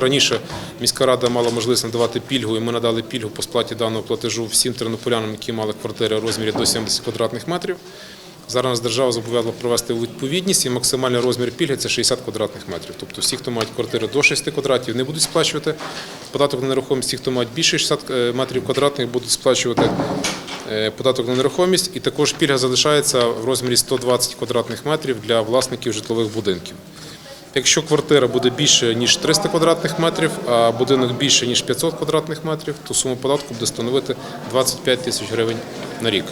Раніше міська рада мала можливість надавати пільгу, і ми надали пільгу по сплаті даного платежу всім тернополянам, які мали квартири у розмірі до 70 квадратних метрів. Зараз держава зобов'язала провести відповідність і максимальний розмір пільги це 60 квадратних метрів. Тобто всі, хто мають квартири до 6 квадратів, не будуть сплачувати податок на нерухомість. Ті, хто мають більше 60 метрів квадратних, будуть сплачувати е, податок на нерухомість. І також пільга залишається в розмірі 120 квадратних метрів для власників житлових будинків. Якщо квартира буде більше ніж 300 квадратних метрів, а будинок більше ніж 500 квадратних метрів, то сума податку буде становити 25 тисяч гривень на рік.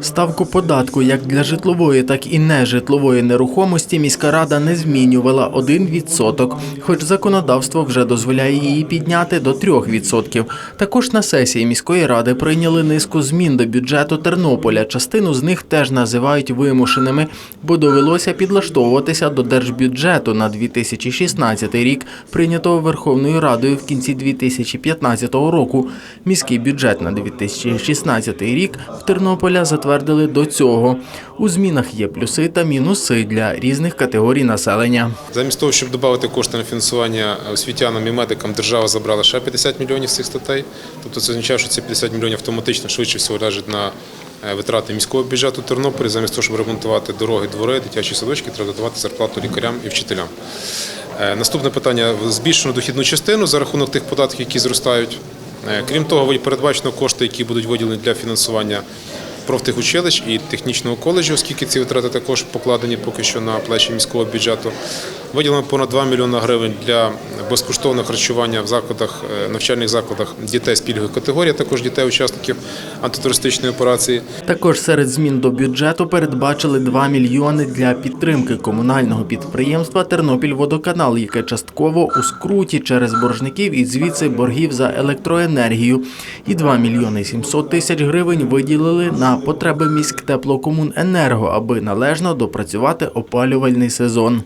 Ставку податку як для житлової, так і нежитлової нерухомості міська рада не змінювала 1%, хоч законодавство вже дозволяє її підняти до 3%. Також на сесії міської ради прийняли низку змін до бюджету Тернополя. Частину з них теж називають вимушеними, бо довелося підлаштовуватися до держбюджету на 2016 рік, прийнятого Верховною Радою в кінці 2015 року. Міський бюджет на 2016 рік в Тернополя затвердили до цього. У змінах є плюси та мінуси для різних категорій населення. Замість того, щоб додати кошти на фінансування освітянам і медикам, держава забрала ще 50 мільйонів цих статей. Тобто це означає, що ці 50 мільйонів автоматично швидше всього лежать на витрати міського бюджету Тернополя. Замість того, щоб ремонтувати дороги, двори, дитячі садочки, треба додавати зарплату лікарям і вчителям. Е, Наступне питання збільшено дохідну частину за рахунок тих податків, які зростають. Е, Крім того, передбачено кошти, які будуть виділені для фінансування профтехучилищ і технічного коледжу, оскільки ці витрати також покладені поки що на плечі міського бюджету. Виділено понад 2 мільйони гривень для безкоштовного харчування в закладах, е, навчальних закладах дітей з пільгової категорії, також дітей-учасників антитерористичної операції. Також серед змін до бюджету передбачили 2 мільйони для підтримки комунального підприємства Тернопільводоканал, яке частково у скруті через боржників і звідси боргів за електроенергію. І 2 мільйони 700 тисяч гривень виділили на потреби міськтеплокомуненерго, аби належно допрацювати опалювальний сезон.